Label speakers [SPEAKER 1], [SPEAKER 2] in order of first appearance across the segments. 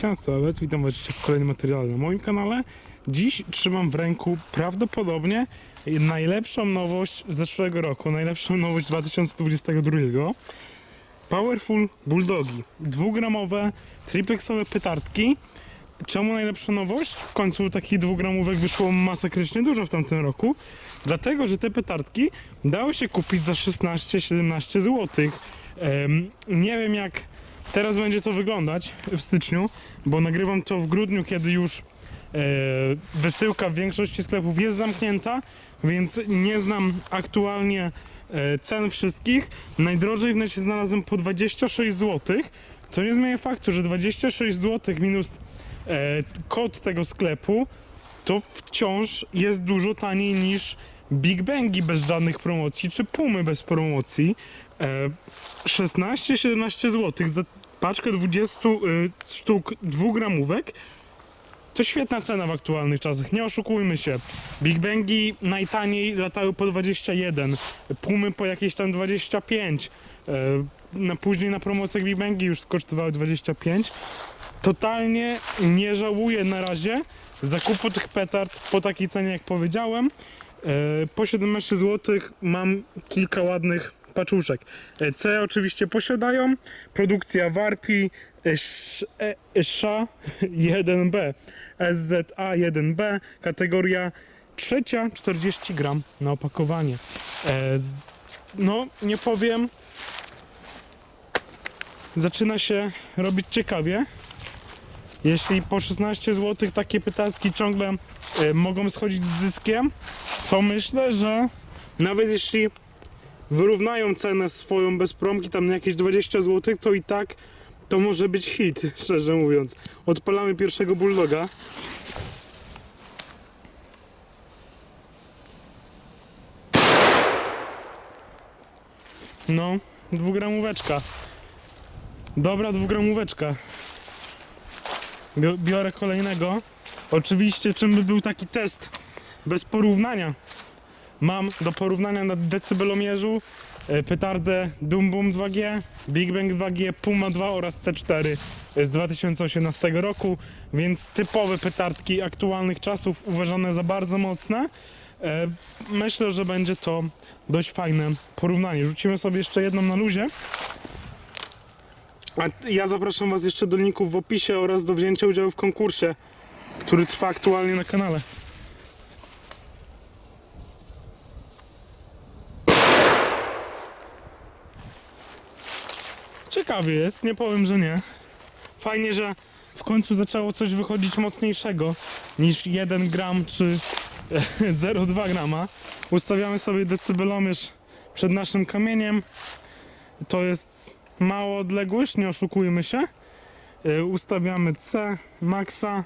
[SPEAKER 1] Siema, to Alex, witam was w kolejnym materiale na moim kanale. Dziś trzymam w ręku prawdopodobnie najlepszą nowość z zeszłego roku, najlepszą nowość 2022. Powerful Bulldogi. Dwugramowe, triplexowe pytardki. Czemu najlepsza nowość? W końcu takich dwugramówek wyszło masakrycznie dużo w tamtym roku. Dlatego, że te petardki dało się kupić za 16-17 zł. Em, nie wiem jak teraz będzie to wyglądać w styczniu, bo nagrywam to w grudniu, kiedy już e, wysyłka w większości sklepów jest zamknięta, więc nie znam aktualnie e, cen wszystkich. Najdrożej w necie znalazłem po 26 zł, co nie zmienia faktu, że 26 zł minus e, kod tego sklepu to wciąż jest dużo taniej niż Big Bangi bez żadnych promocji, czy Pumy bez promocji. E, 16-17 zł za paczkę 20 y, sztuk dwugramówek to świetna cena w aktualnych czasach, nie oszukujmy się. Big Bangi najtaniej latały po 21, Pumy po jakieś tam 25, e, na, później na promocjach Big Bangi już kosztowały 25. Totalnie nie żałuję na razie zakupu tych petard po takiej cenie jak powiedziałem. E, po 17 zł mam kilka ładnych paczuszek. E, C oczywiście posiadają. Produkcja Warpi SZA 1B SZA 1B kategoria trzecia 40 gram na opakowanie. E, no nie powiem zaczyna się robić ciekawie. Jeśli po 16 zł takie pytacki ciągle e, mogą schodzić z zyskiem, to myślę, że nawet jeśli wyrównają cenę swoją bez promki tam na jakieś 20 zł, to i tak to może być hit, szczerze mówiąc. Odpalamy pierwszego bulldoga. No, dwugramóweczka. Dobra dwugramóweczka. Bio- Biorę kolejnego. Oczywiście, czym by był taki test bez porównania? Mam do porównania na decybelomierzu e, petardę Doom Boom 2G, Big Bang 2G, Puma 2 oraz C4 z 2018 roku, więc typowe petardki aktualnych czasów uważane za bardzo mocne. E, Myślę, że będzie to dość fajne porównanie. Rzucimy sobie jeszcze jedną na luzie. A ja zapraszam Was jeszcze do linków w opisie oraz do wzięcia udziału w konkursie, który trwa aktualnie na kanale. Ciekawy jest, nie powiem, że nie. Fajnie, że w końcu zaczęło coś wychodzić mocniejszego niż 1 gram czy 0,2 grama. Ustawiamy sobie decybelomierz przed naszym kamieniem. To jest mała odległość, nie oszukujmy się. E, Ustawiamy C, maxa,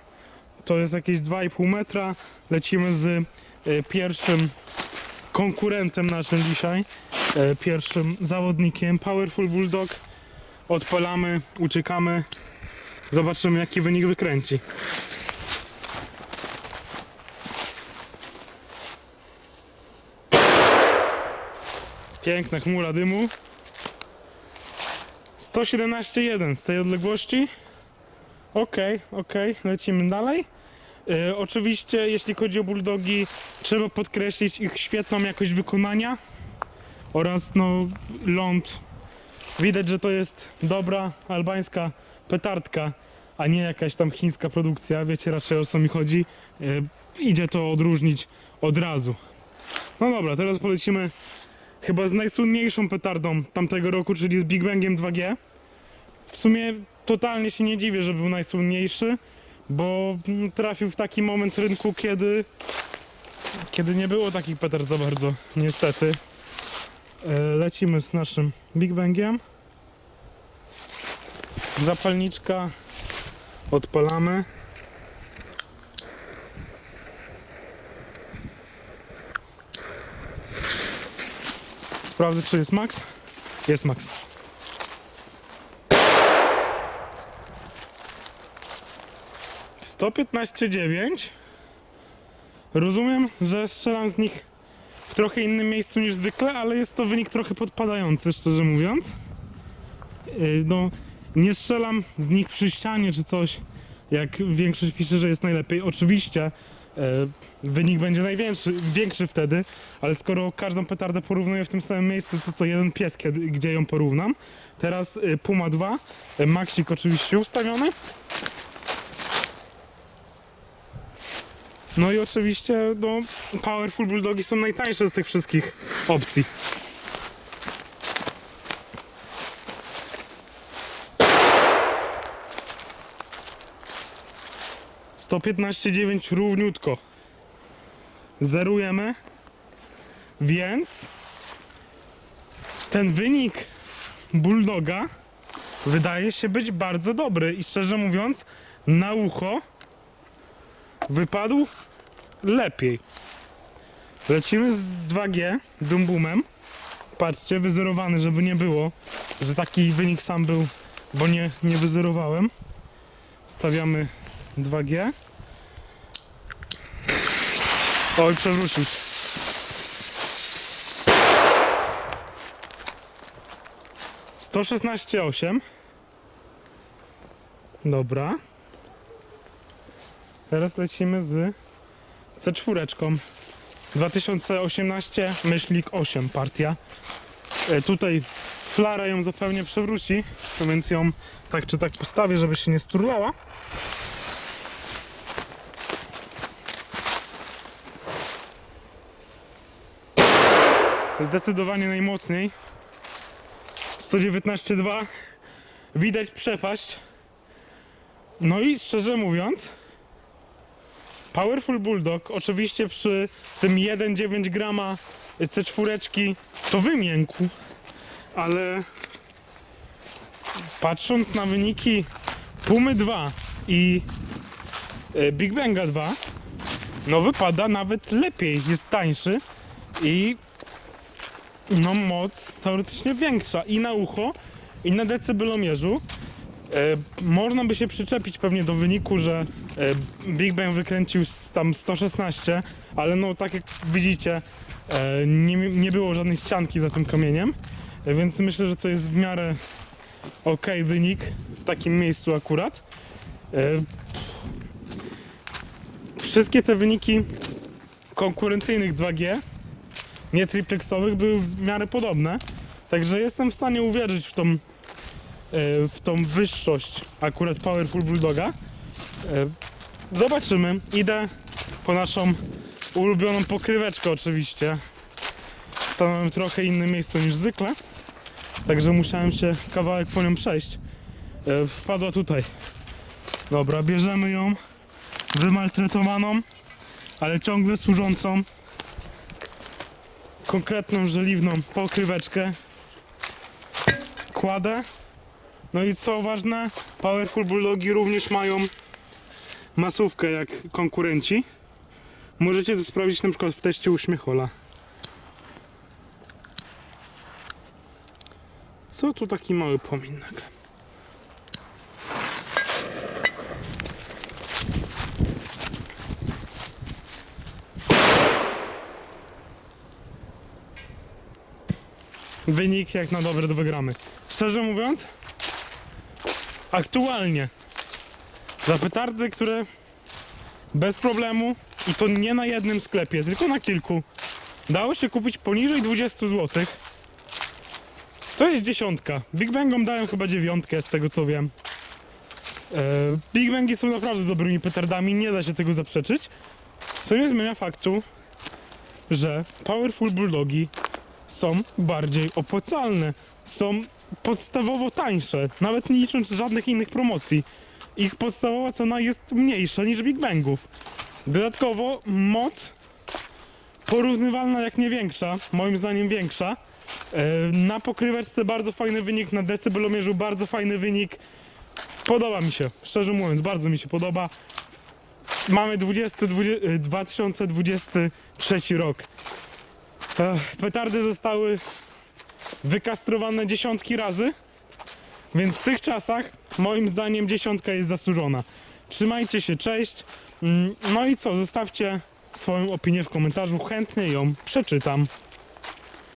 [SPEAKER 1] to jest jakieś 2,5 metra. Lecimy z e, pierwszym konkurentem naszym dzisiaj, e, pierwszym zawodnikiem Powerful Bulldog. Odpalamy, uciekamy, zobaczymy jaki wynik wykręci. Piękna chmura dymu. 117,1 z tej odległości. Okej, okej, lecimy dalej. E, oczywiście, jeśli chodzi o bulldogi, trzeba podkreślić ich świetną jakość wykonania oraz no, ląd. Widać, że to jest dobra albańska petardka, a nie jakaś tam chińska produkcja. Wiecie raczej o co mi chodzi. E, idzie to odróżnić od razu. No dobra, teraz polecimy chyba z najsłynniejszą petardą tamtego roku, czyli z Big Bangiem 2G. W sumie totalnie się nie dziwię, że był najsłynniejszy, bo trafił w taki moment rynku, kiedy kiedy nie było takich petard za bardzo, niestety. E, Lecimy z naszym Big Bangiem. Zapalniczka odpalamy. Sprawdzę, czy jest max. Jest max. Sto piętnaście dziewięć. Rozumiem, że strzelam z nich w trochę innym miejscu niż zwykle, ale jest to wynik trochę podpadający, szczerze mówiąc. Yy, No, nie strzelam z nich przy ścianie czy coś, jak większość pisze, że jest najlepiej. Oczywiście e, wynik będzie największy, większy wtedy, ale skoro każdą petardę porównuję w tym samym miejscu, to to jeden pies, gdzie ją porównam. Teraz e, Puma 2, e, Maxik oczywiście ustawiony. No i oczywiście no, Powerful Bulldogi są najtańsze z tych wszystkich opcji. Piętnaście dziewięć równiutko. Zerujemy. Więc ten wynik Bulldoga wydaje się być bardzo dobry i szczerze mówiąc na ucho wypadł lepiej. Lecimy z 2G Dumbumem. Patrzcie, wyzerowany, żeby nie było, że taki wynik sam był, bo nie, nie wyzerowałem. Stawiamy 2G. Oj, przewrócił. Sto. Dobra. Teraz lecimy z C4. 2018 myślnik 8 partia. E, tutaj flara ją zupełnie przewróci, więc ją tak czy tak postawię, żeby się nie sturlała. Zdecydowanie najmocniej. 119,2 widać przepaść. No i szczerze mówiąc, Powerful Bulldog, oczywiście przy tym 1,9 grama C4 to wymiękł, ale patrząc na wyniki Pumy 2 i e, Big Banga 2, no wypada nawet lepiej, jest tańszy i no moc teoretycznie większa i na ucho, i na decybelomierzu. E, można by się przyczepić pewnie do wyniku, że e, Big Bang wykręcił tam 116, ale no tak jak widzicie, e, nie, nie było żadnej ścianki za tym kamieniem, więc myślę, że to jest w miarę ok wynik w takim miejscu akurat. Wszystkie te wyniki konkurencyjnych 2G, nie triplexowych, były w miarę podobne, także jestem w stanie uwierzyć w tą w tą wyższość akurat Powerful Bulldoga. E, Zobaczymy. Idę po naszą ulubioną pokryweczkę oczywiście. Stanąłem trochę innym miejscu niż zwykle. Także musiałem się kawałek po nią przejść. E, Wpadła tutaj. Dobra, bierzemy ją. Wymaltretowaną, ale ciągle służącą konkretną żeliwną pokryweczkę. Kładę. No i co ważne, Powerful Bulldogi również mają masówkę jak konkurenci. Możecie to sprawdzić na przykład w teście uśmiechola. Co tu taki mały płomień nagle? Wynik jak na dobre to wygramy. Szczerze mówiąc, aktualnie za petardy, które bez problemu i to nie na jednym sklepie, tylko na kilku dało się kupić poniżej 20 zł. To jest dziesiątka. Big Bangom dają chyba dziewiątkę z tego co wiem. E, Big Bangi są naprawdę dobrymi petardami, nie da się tego zaprzeczyć. Co nie zmienia faktu, że Powerful Bulldogi są bardziej opłacalne. Są podstawowo tańsze, nawet nie licząc żadnych innych promocji. Ich podstawowa cena jest mniejsza niż Big Bangów. Dodatkowo moc porównywalna jak nie większa, moim zdaniem większa. E, Na pokryweczce bardzo fajny wynik, na decybelomierzu bardzo fajny wynik. Podoba mi się, szczerze mówiąc, bardzo mi się podoba. Mamy 20, 20, e, 2023 rok. Petardy zostały wykastrowane dziesiątki razy, więc w tych czasach moim zdaniem dziesiątka jest zasłużona. Trzymajcie się, cześć. Mm, No i co, zostawcie swoją opinię w komentarzu, chętnie ją przeczytam.